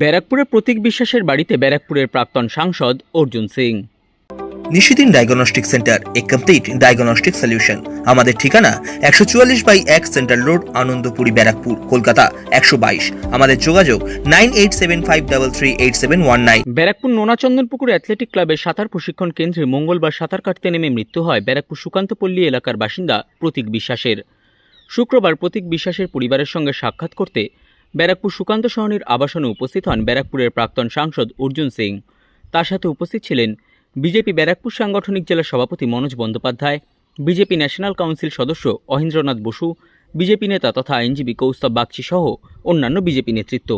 ব্যারাকপুরের প্রতীক বিশ্বাসের বাড়িতে ব্যারাকপুরের প্রাক্তন সাংসদ অর্জুন সিং। নিশিদিন ডায়াগনস্টিক সেন্টার এ কমপ্লিট ডায়াগনস্টিক সলিউশন আমাদের ঠিকানা একশো চুয়াল্লিশ বাই এক সেন্ট্রাল রোড আনন্দপুরি ব্যারাকপুর কলকাতা একশো বাইশ। আমাদের যোগাযোগ nine eight seven five double three eight seven one nine. Barrackpore Nonachandanpukur athletic ক্লাবের সাঁতার প্রশিক্ষণ কেন্দ্রে মঙ্গলবার সাঁতার কাটতে নেমে মৃত্যু হয় ব্যারাকপুর সুকান্তপল্লী এলাকার বাসিন্দা প্রতীক বিশ্বাসের। শুক্রবার প্রতীক বিশ্বাসের পরিবারের সঙ্গে সাক্ষাৎ করতে ব্যারাকপুর সুকান্ত সহনীর আবাসনে উপস্থিত হন ব্যারাকপুরের প্রাক্তন সাংসদ অর্জুন সিং। তার সাথে উপস্থিত ছিলেন বিজেপি ব্যারাকপুর সাংগঠনিক জেলার সভাপতি Manoj Bandyopadhyay, BJP national council সদস্য অহেন্দ্রনাথ বসু, বিজেপি নেতা তথা আইনজীবী কৌস্তব বাগচি সহ অন্যান্য বিজেপি নেতৃত্ব।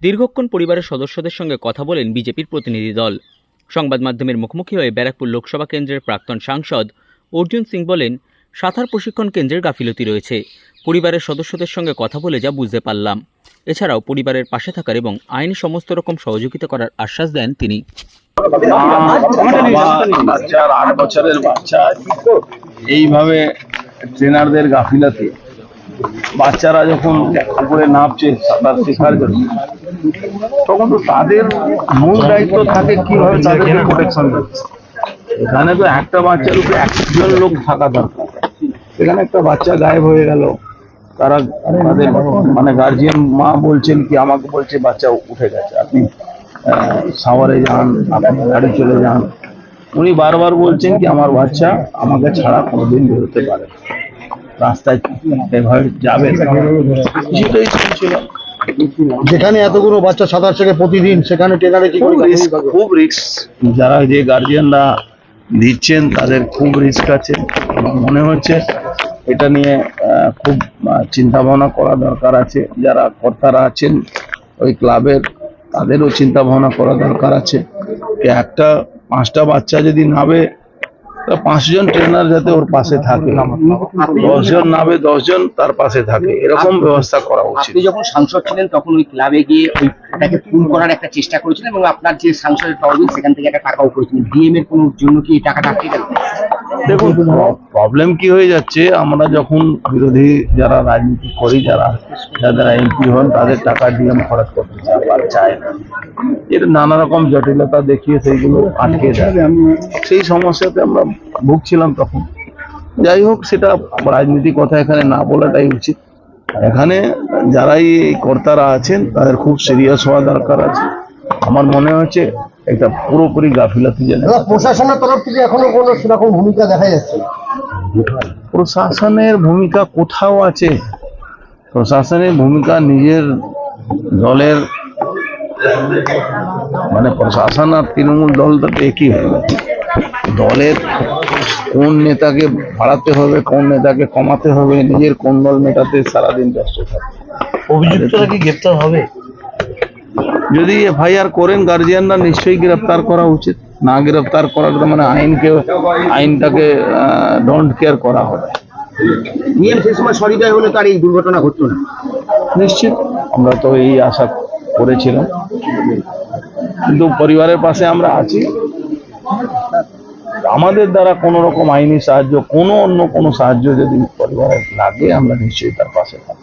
দীর্ঘক্ষণ পরিবারের সদস্যদের সঙ্গে কথা বলেন বিজেপির প্রতিনিধি দল। সংবাদ মাধ্যমের মুখোমুখি হয়ে ব্যারাকপুর লোকসভা কেন্দ্রের প্রাক্তন সাংসদ অর্জুন সিং বলেন সাঁতার প্রশিক্ষণ কেন্দ্রের গাফিলতি রয়েছে। পরিবারের সদস্যদের সঙ্গে কথা বলে যা বুঝতে পারলাম। এছাড়াও পরিবারের পাশে থাকার এবং আইনি সমস্ত রকম সহযোগিতা করার আশ্বাস দেন তিনি। এইভাবে ট্রেনারদের গাফিলাতে। বাচ্চারা যখন উপরে নামছে সাঁতার শেখার জন্য, তখন তো তাদের মূল দায়িত্ব থাকে কীভাবে তাদেরকে প্রোটেকশন এখানে তো একটা বাচ্চার উপরে একজন লোক থাকা দরকার। এখানে একটা বাচ্চা গায়েব হয়ে গেল। তারা তাদের মানে গার্জিয়ান মা বলছেন কি আমাকে বলছে বাচ্চা উঠে গেছে। আপনি সাওয়ারে যান আপনি গাড়ি চলে যান। উনি বারবার বলছেন কি আমার বাচ্চা আমাকে ছাড়া কোনোদিন বেরোতে পারে রাস্তায় এভাবে যাবে যেখানে এতগুলো বাচ্চা সাঁতার শেখে প্রতিদিন সেখানে ট্রেনারে কি খুব রিস্ক খুব রিস্ক যারা যে গার্জিয়ানরা দিচ্ছেন তাদের খুব রিস্ক আছে মনে হচ্ছে এটা নিয়ে খুব চিন্তা ভাবনা করা দরকার আছে। যারা কর্তারা আছেন ওই ক্লাবের, তাদেরও চিন্তা ভাবনা করা দরকার আছে। একটা পাঁচটা বাচ্চা যদি নাবে পাঁচজন ট্রেনার যাতে ওর পাশে থাকে। দশজন নামে দশজন তার পাশে থাকে। এরকম ব্যবস্থা করা উচিত। আপনি যখন সাংসদ ছিলেন তখন ওই ক্লাবে গিয়ে ওই তাকে ফুল করার একটা চেষ্টা করেছিলেন এবং আপনার যে সাংসদের তহবিল সেখান থেকে একটা টাকাও করেছিলেন ডিএম এর কোনো জন্য কি টাকাটা আটকে গেল? দেখুন প্রবলেম কি হয়ে যাচ্ছে, আমরা যখন বিরোধী যারা রাজনীতি করি, যারা, যাদের এমপি হন, তাদের টাকা ডিএম খরচ করতে চায় না। এর নানা রকম জটিলতা দেখিয়ে সেইগুলো আটকে দেয়। সেই সমস্যাতে আমরা ভুগছিলাম তখন। যাই হোক, সেটা রাজনীতি কথা এখানে না বলাটাই উচিত। এখানে যারাই কর্তারা আছেন, তাদের খুব সিরিয়াস হওয়া দরকার আছে। আমার মনে হচ্ছে একটা পুরোপুরি গাফিলাতি যেন প্রশাসনের তরফ থেকে এখনও কোনো সেরকম ভূমিকা দেখা যাচ্ছে? প্রশাসনের ভূমিকা কোথাও আছে? প্রশাসনের ভূমিকা নিজের দলের মানে প্রশাসন আর তৃণমূল দল তো একই হয়ে গেছে। দলের কোন নেতাকে বাড়াতে হবে কোন নেতাকে কমাতে হবে নিজের কোন দল মেটাতে সারাদিন ব্যস্ত থাকে। অভিযুক্তরা কি গ্রেপ্তার হবে? যদি এফআইআর করেন গার্জিয়ানরা নিশ্চয়ই গ্রেপ্তার করা উচিত। না গ্রেপ্তার করার মানে আইনকে আইনটাকে ডোন্ট কেয়ার করা হবে। ডিএম সেই সময় সরিদয় হলে তার এই দুর্ঘটনা ঘটতো না। নিশ্চিত। আমরা তো এই আশা করেছিলাম। কিন্তু পরিবারের পাশে আমরা আছি। আমাদের দ্বারা কোনো রকম আইনি সাহায্য কোনো অন্য কোনো সাহায্য যদি পরিবারের লাগে আমরা নিশ্চয়ই তার পাশে থাকব।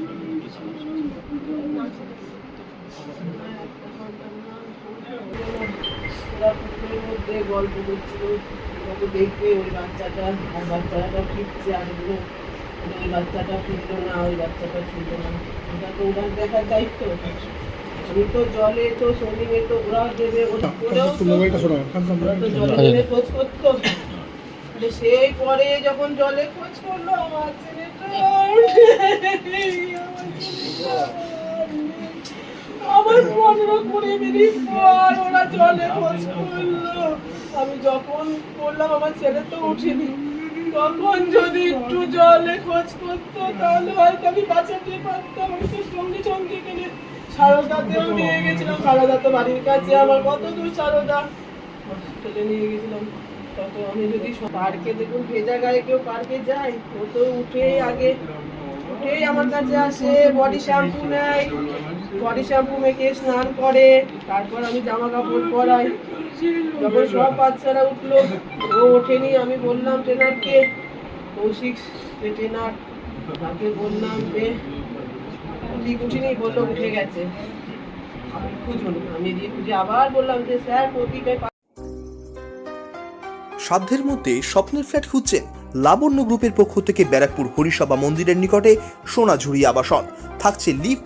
মধ্যে গল্প করছিল ওকে দেখবে ওই বাচ্চাটা আর বাচ্চাটা ফিরছে আসলো ওই বাচ্চাটা ফিরলো না ওই বাচ্চাটা ফিরলো না। এটা তো ওরা দেখার দায়িত্ব। আমি তো জলে তো সুইমিং তো ওরা দেবে। ওরা ওরাও তো- ওরা জলে খোঁজ করতো। সেই পরে যখন জলে খোঁজ করল আমার ছেলেটা আমার পনেরো কুড়ি মিনিট পর ওরা জলে খোঁজ করল আমি যখন করলাম আমার ছেলে তো উঠিনি তখন যদি একটু জলে খোঁজ করতো, তাহলে হয়তো আমি বাঁচাতে পারতাম। আমি সঙ্গে সঙ্গে এখানে সারদাতেও নিয়ে গেছিলাম। সারদা তো বাড়ির কাছে, আমার কত দূর সারদা? হসপিটালে নিয়ে গেছিলাম। তত আমি যদি পার্কে দেখুন ভেজা গায়ে কেউ পার্কে যায়, ও তো উঠেই আগে, উঠেই আমার কাছে আসে, বডি শ্যাম্পু নেয়। বডি শ্যাম্পু মেখে স্নান করে, তারপর আমি জামা কাপড় পরাই। যখন সব বাচ্চারা উঠল, ও ওঠেনি, আমি বললাম ট্রেনারকে কৌশিক ট্রেনার তাকে বললাম যে ঠিক উঠিনি? বলল, উঠে গেছে। খুঁজুন আমি দিয়ে খুঁজে আবার বললাম যে, স্যার প্রতিটায় সাধ্যের মধ্যে স্বপ্নের ফ্ল্যাট খুঁজছেন লাবণ্য গ্রুপের পক্ষ থেকে ব্যারাকপুর হরিসভা মন্দিরের নিকটে সোনাঝুরি আবাসন। থাকছে lift